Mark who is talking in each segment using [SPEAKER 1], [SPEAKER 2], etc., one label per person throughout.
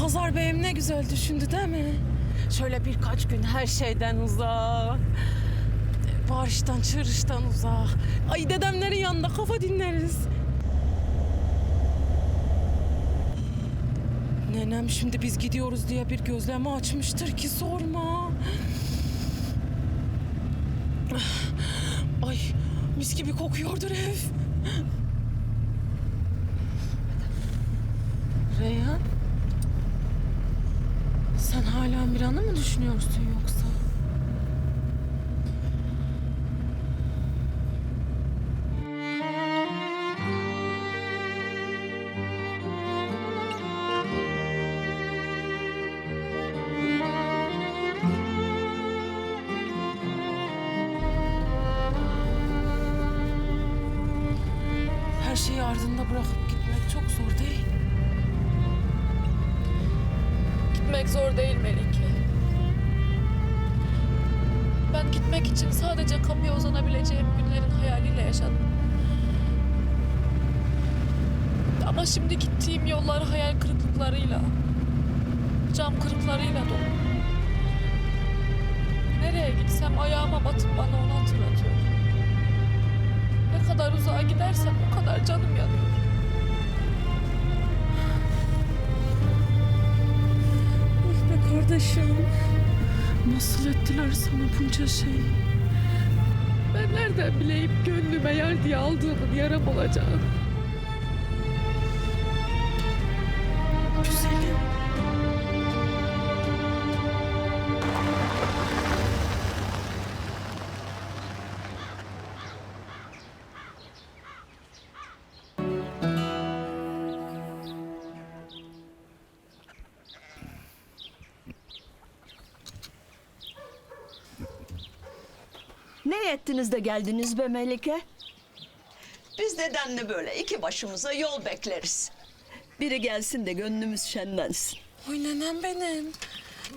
[SPEAKER 1] Muzaffer Bey'im ne güzel düşündü değil mi? Şöyle birkaç gün her şeyden uzak. Bağırıştan, çığırıştan uzak. Ay dedemlerin yanında kafa dinleriz. Nenem şimdi biz gidiyoruz diye bir gözleme açmıştır ki sorma. Ay mis gibi kokuyordur ev. Reyhan. Sen hala Miran'ı mı düşünüyorsun yoksa? Her şeyi ardında bırakıp gitmek çok zor değil.
[SPEAKER 2] Gitmek zor değil Melike. Ben gitmek için sadece kapıya uzanabileceğim günlerin hayaliyle yaşadım. Ama şimdi gittiğim yollar hayal kırıklıklarıyla, cam kırıklarıyla dolu. Nereye gitsem ayağıma batıp bana onu hatırlatıyor. Ne kadar uzağa gidersem o kadar canım yanıyor.
[SPEAKER 1] Kardeşim. Nasıl ettiler sana bunca şey?
[SPEAKER 2] Ben nereden bileyim gönlüme yer diye aldığımın yaram olacağını.
[SPEAKER 3] Ne ettiniz de geldiniz be Melike? Biz nedenle böyle iki başımıza yol bekleriz. Biri gelsin de gönlümüz şenlensin.
[SPEAKER 1] Oy nenem benim.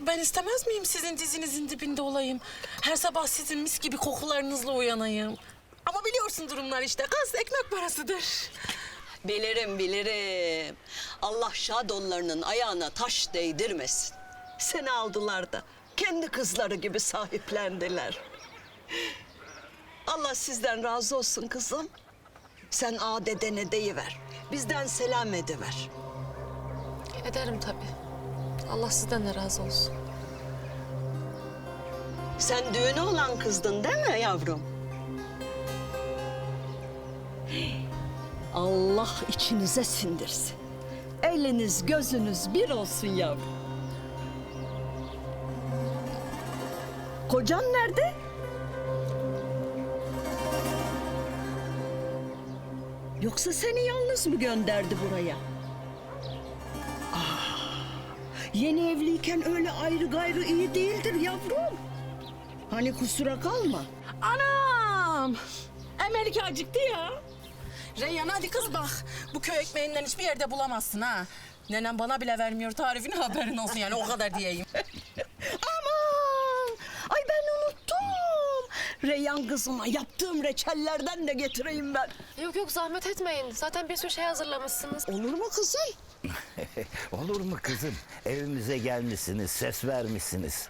[SPEAKER 1] Ben istemez miyim sizin dizinizin dibinde olayım? Her sabah sizin mis gibi kokularınızla uyanayım. Ama biliyorsun durumlar işte. Kız ekmek parasıdır.
[SPEAKER 3] Bilirim bilirim. Allah şadonlarının ayağına taş değdirmesin. Seni aldılar da kendi kızları gibi sahiplendiler. Allah sizden razı olsun kızım. Sen ağa dedene deyiver. Bizden selam ediver.
[SPEAKER 2] Ederim tabii. Allah sizden de razı olsun.
[SPEAKER 3] Sen düğünü olan kızdın değil mi yavrum? Allah içinize sindirsin. Eliniz gözünüz bir olsun yavrum. Kocan nerede? Yoksa seni yalnız mı gönderdi buraya? Ah, yeni evliyken öyle ayrı gayrı iyi değildir yavrum. Hani kusura kalma.
[SPEAKER 1] Anam! Emelike acıktı ya. Reyhan hadi kız bak. Bu köy ekmeğinden hiçbir yerde bulamazsın ha. Nenem bana bile vermiyor tarifini haberin olsun yani o kadar diyeyim.
[SPEAKER 3] Aman! Ay ben Reyhan kızıma yaptığım reçellerden de getireyim ben.
[SPEAKER 2] Yok yok zahmet etmeyin. Zaten bir sürü şey hazırlamışsınız.
[SPEAKER 3] Olur mu kızım?
[SPEAKER 4] Olur mu kızım? Evimize gelmişsiniz, ses vermişsiniz.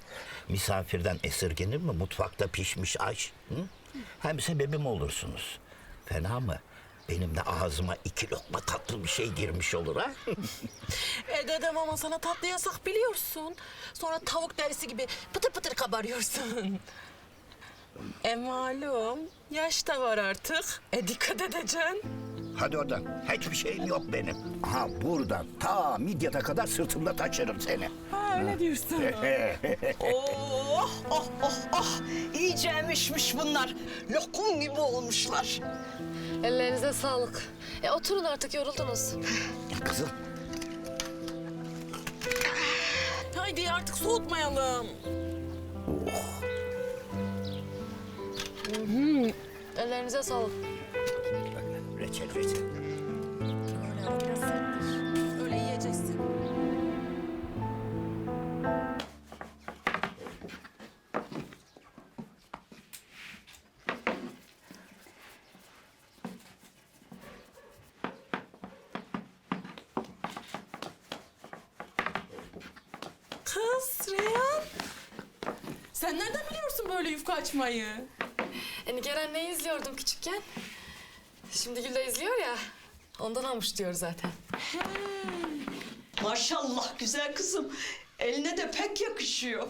[SPEAKER 4] Misafirden esirgenir mi mutfakta pişmiş aş? Hı? Hem sebebim olursunuz. Fena mı? Benim de ağzıma iki lokma tatlı bir şey girmiş olur ha?
[SPEAKER 1] E dedem ama sana tatlı yasak biliyorsun. Sonra tavuk derisi gibi pıtır pıtır kabarıyorsun. E malum yaş da var artık. E dikkat edeceksin.
[SPEAKER 4] Hadi oradan. Hiçbir şeyim yok benim. Ha buradan ta Midyat'a kadar sırtımda taşırım seni.
[SPEAKER 1] Ha öyle diyorsun.
[SPEAKER 3] Oh, oh, oh, oh. İyice emişmiş bunlar. Lokum gibi olmuşlar.
[SPEAKER 2] Ellerinize sağlık. E oturun artık yoruldunuz.
[SPEAKER 4] Kızım
[SPEAKER 1] Haydi artık soğutmayalım.
[SPEAKER 2] Ellerinize sağlık.
[SPEAKER 4] reçel reçel.
[SPEAKER 1] Öyle ama biraz serttir. Öyle yiyeceksin. Kız Reyhan. Sen nereden biliyorsun böyle yufka açmayı?
[SPEAKER 2] E Nigar ne izliyordum küçükken? Şimdi Gül de izliyor ya. Ondan almış diyor zaten.
[SPEAKER 3] Maşallah güzel kızım. Eline de pek yakışıyor.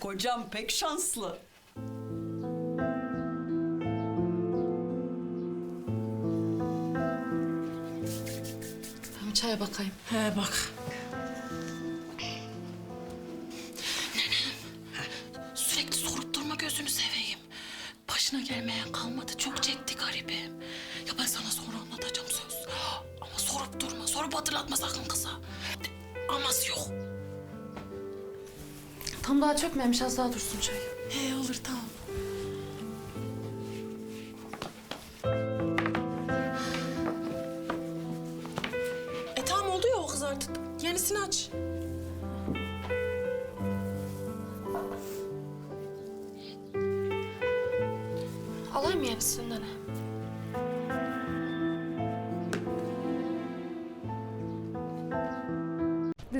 [SPEAKER 3] Kocam pek şanslı.
[SPEAKER 2] Ben bir çaya bakayım.
[SPEAKER 1] He bak. Ya ben sana sonra anlatacağım söz. Ama sorup durma. Sorup hatırlatma sakın kıza. Aması yok.
[SPEAKER 2] Tam daha çökmemiş az daha dursun çay.
[SPEAKER 1] He olur tamam. E tamam oldu ya o kız artık. Yenisini aç.
[SPEAKER 2] Alayım mı yenisinden?